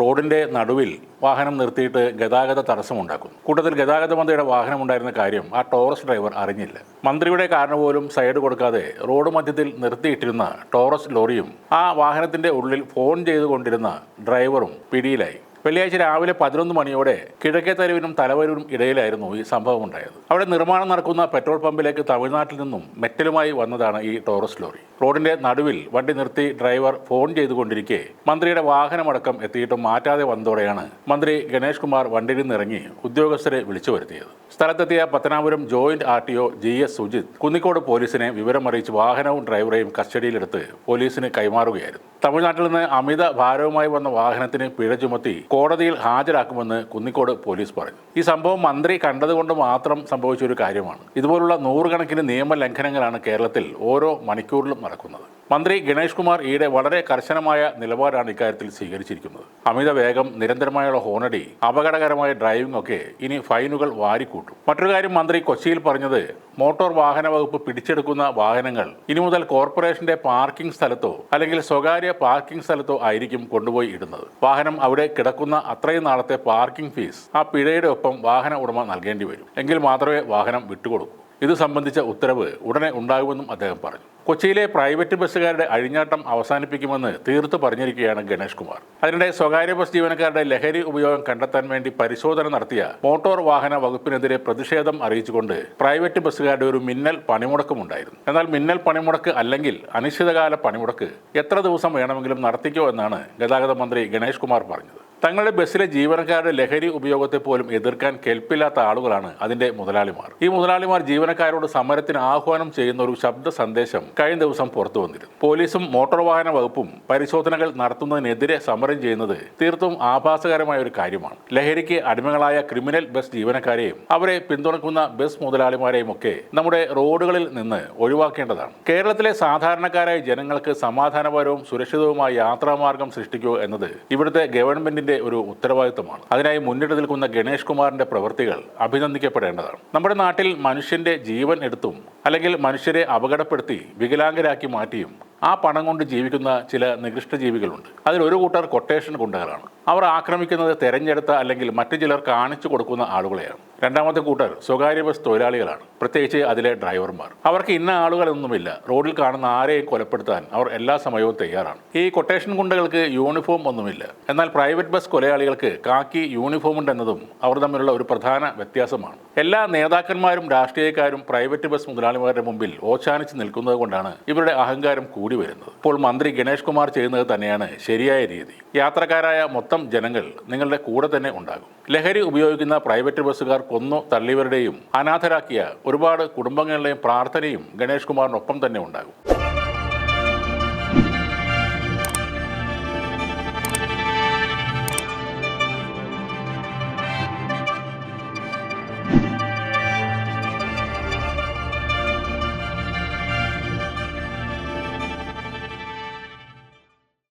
റോഡിന്റെ നടുവിൽ വാഹനം നിർത്തിയിട്ട് ഗതാഗത തടസ്സമുണ്ടാക്കുന്നു. കൂട്ടത്തിൽ ഗതാഗത മന്ത്രിയുടെ വാഹനം ഉണ്ടായിരുന്ന കാര്യം ആ ടോറസ് ഡ്രൈവർ അറിഞ്ഞില്ല. മന്ത്രിയുടെ കാരണം പോലും സൈഡ് കൊടുക്കാതെ റോഡ് മധ്യത്തിൽ നിർത്തിയിട്ടിരുന്ന ടോറസ് ലോറിയും ആ വാഹനത്തിന്റെ ഉള്ളിൽ ഫോൺ ചെയ്തുകൊണ്ടിരുന്ന ഡ്രൈവറും പിടിയിലായി. വെള്ളിയാഴ്ച രാവിലെ പതിനൊന്ന് മണിയോടെ കിഴക്കേ തെരുവിനും തലവരൂരും ഇടയിലായിരുന്നു ഈ സംഭവം ഉണ്ടായത്. അവിടെ നിർമ്മാണം നടക്കുന്ന പെട്രോൾ പമ്പിലേക്ക് തമിഴ്നാട്ടിൽ നിന്നും മെറ്റലുമായി വന്നതാണ് ഈ ടോറസ് ലോറി. റോഡിന്റെ നടുവിൽ വണ്ടി നിർത്തി ഡ്രൈവർ ഫോൺ ചെയ്തുകൊണ്ടിരിക്കെ മന്ത്രിയുടെ വാഹനമടക്കം എത്തിയിട്ടും മാറ്റാതെ വന്നതോടെയാണ് മന്ത്രി ഗണേഷ് കുമാർ വണ്ടിയിൽ നിന്നിറങ്ങി ഉദ്യോഗസ്ഥരെ വിളിച്ചു വരുത്തിയത്. സ്ഥലത്തെത്തിയ Pathanapuram joint R T O G S Sujith Kunnikode പോലീസിനെ വിവരമറിയിച്ച് വാഹനവും ഡ്രൈവറെയും കസ്റ്റഡിയിലെടുത്ത് പോലീസിന് കൈമാറുകയായിരുന്നു. തമിഴ്നാട്ടിൽ നിന്ന് അമിത ഭാരവുമായി വന്ന വാഹനത്തിന് പിഴ ചുമത്തി കോടതിയിൽ ഹാജരാക്കുമെന്ന് കുന്നിക്കോട് പോലീസ് പറഞ്ഞു ഈ സംഭവം മന്ത്രി കണ്ടതുകൊണ്ട് മാത്രം സംഭവിച്ച ഒരു കാര്യമാണ്. ഇതുപോലുള്ള നൂറുകണക്കിന് നിയമലംഘനങ്ങളാണ് കേരളത്തിൽ ഓരോ മണിക്കൂറിലും നടക്കുന്നത്. മന്ത്രി ഗണേഷ് കുമാർ ഈയിടെ വളരെ കർശനമായ നിലപാടാണ് ഇക്കാര്യത്തിൽ സ്വീകരിച്ചിരിക്കുന്നത്. അമിത വേഗം നിരന്തരമായുള്ള ഹോണടി അപകടകരമായ ഡ്രൈവിംഗ് ഒക്കെ ഇനി ഫൈനുകൾ വാരിക്കൂട്ടും. മറ്റൊരു കാര്യം മന്ത്രി കൊച്ചിയിൽ പറഞ്ഞത് മോട്ടോർ വാഹന വകുപ്പ് പിടിച്ചെടുക്കുന്ന വാഹനങ്ങൾ ഇനി മുതൽ കോർപ്പറേഷന്റെ പാർക്കിംഗ് സ്ഥലത്തോ അല്ലെങ്കിൽ സ്വകാര്യ പാർക്കിംഗ് സ്ഥലത്തോ ആയിരിക്കും കൊണ്ടുപോയി ഇടുന്നത്. വാഹനം അവിടെ കിടക്കുന്ന അത്രയും നാളത്തെ പാർക്കിംഗ് ഫീസ് ആ പിഴയുടെ ഒപ്പം വാഹന ഉടമ നൽകേണ്ടി വരും. എങ്കിൽ മാത്രമേ വാഹനം വിട്ടുകൊടുക്കൂ. ഇത് സംബന്ധിച്ച ഉത്തരവ് ഉടനെ ഉണ്ടാകുമെന്നും അദ്ദേഹം പറഞ്ഞു. കൊച്ചിയിലെ പ്രൈവറ്റ് ബസ്സുകാരുടെ അഴിഞ്ഞാട്ടം അവസാനിപ്പിക്കുമെന്ന് തീർത്തു പറഞ്ഞിരിക്കുകയാണ് ഗണേഷ് കുമാർ. അതിനിടെ സ്വകാര്യ ബസ് ജീവനക്കാരുടെ ലഹരി ഉപയോഗം കണ്ടെത്താൻ വേണ്ടി പരിശോധന നടത്തിയ മോട്ടോർ വാഹന വകുപ്പിനെതിരെ പ്രതിഷേധം അറിയിച്ചുകൊണ്ട് പ്രൈവറ്റ് ബസ്സുകാരുടെ ഒരു മിന്നൽ പണിമുടക്കുമുണ്ടായിരുന്നു എന്നാൽ മിന്നൽ പണിമുടക്ക് അല്ലെങ്കിൽ അനിശ്ചിതകാല പണിമുടക്ക് എത്ര ദിവസം വേണമെങ്കിലും നടത്തിക്കോ എന്നാണ് ഗതാഗത മന്ത്രി ഗണേഷ് കുമാർ പറഞ്ഞത്. തങ്ങളുടെ ബസ്സിലെ ജീവനക്കാരുടെ ലഹരി ഉപയോഗത്തെ പോലും എതിർക്കാൻ കെൽപ്പില്ലാത്ത ആളുകളാണ് അതിന്റെ മുതലാളിമാർ. ഈ മുതലാളിമാർ ജീവനക്കാരോട് സമരത്തിന് ആഹ്വാനം ചെയ്യുന്ന ഒരു ശബ്ദ സന്ദേശം കഴിഞ്ഞ ദിവസം പുറത്തു വന്നിരുന്നു. പോലീസും മോട്ടോർ വാഹന വകുപ്പും പരിശോധനകൾ നടത്തുന്നതിനെതിരെ സമരം ചെയ്യുന്നത് തീർത്തും ആഭാസകരമായ ഒരു കാര്യമാണ്. ലഹരിക്ക് അടിമകളായ ക്രിമിനൽ ബസ് ജീവനക്കാരെയും അവരെ പിന്തുണക്കുന്ന ബസ് മുതലാളിമാരെയും ഒക്കെ നമ്മുടെ റോഡുകളിൽ നിന്ന് ഒഴിവാക്കേണ്ടതാണ്. കേരളത്തിലെ സാധാരണക്കാരായ ജനങ്ങൾക്ക് സമാധാനപരവും സുരക്ഷിതവുമായ യാത്രാമാർഗം സൃഷ്ടിക്കുക എന്നത് ഇവിടുത്തെ ഗവൺമെന്റിന്റെ ഒരു ഉത്തരവാദിത്തമാണ് അതിനായി മുന്നിട്ട് നിൽക്കുന്ന ഗണേഷ് കുമാറിന്റെ പ്രവൃത്തികൾ അഭിനന്ദിക്കപ്പെടേണ്ടതാണ്. നമ്മുടെ നാട്ടിൽ മനുഷ്യന്റെ ജീവൻ എടുത്തും അല്ലെങ്കിൽ മനുഷ്യരെ അപകടപ്പെടുത്തി വികലാംഗരാക്കി മാറ്റിയും ആ പണം കൊണ്ട് ജീവിക്കുന്ന ചില നികൃഷ്ട ജീവികളുണ്ട്. അതിൽ ഒരു കൂട്ടർ കൊട്ടേഷൻ ഗുണ്ടകളാണ് അവർ ആക്രമിക്കുന്നത് തെരഞ്ഞെടുത്ത അല്ലെങ്കിൽ മറ്റു ചിലർ കാണിച്ചു കൊടുക്കുന്ന ആളുകളെയാണ്. രണ്ടാമത്തെ കൂട്ടർ സ്വകാര്യ ബസ് തൊഴിലാളികളാണ്. പ്രത്യേകിച്ച് അതിലെ ഡ്രൈവർമാർ. അവർക്ക് ഇന്ന ആളുകളൊന്നുമില്ല. റോഡിൽ കാണുന്ന ആരെയും കൊലപ്പെടുത്താൻ അവർ എല്ലാ സമയവും തയ്യാറാണ്. ഈ കൊട്ടേഷൻ ഗുണ്ടകൾക്ക് യൂണിഫോം ഒന്നുമില്ല. എന്നാൽ പ്രൈവറ്റ് ബസ് കൊലയാളികൾക്ക് കാക്കി യൂണിഫോം ഉണ്ടെന്നതും അവർ തമ്മിലുള്ള ഒരു പ്രധാന വ്യത്യാസമാണ്. എല്ലാ നേതാക്കന്മാരും രാഷ്ട്രീയക്കാരും പ്രൈവറ്റ് ബസ് മുതലാളിമാരുടെ മുമ്പിൽ ഓച്ചാനിച്ച് നിൽക്കുന്നത് കൊണ്ടാണ് ഇവരുടെ അഹങ്കാരം കൂടി വരുന്നത്. ഇപ്പോൾ മന്ത്രി ഗണേഷ് കുമാർ ചെയ്യുന്നത് തന്നെയാണ് ശരിയായ രീതി. യാത്രക്കാരായ മൊത്തം ജനങ്ങൾ നിങ്ങളുടെ കൂടെ തന്നെ ഉണ്ടാകും. ലഹരി ഉപയോഗിക്കുന്ന പ്രൈവറ്റ് ബസ്സുകാർ കൊന്നു തള്ളിയവരുടെയും അനാഥരാക്കിയ ഒരുപാട് കുടുംബങ്ങളുടെയും പ്രാർത്ഥനയും ഗണേഷ് കുമാറിനൊപ്പം തന്നെ ഉണ്ടാകും.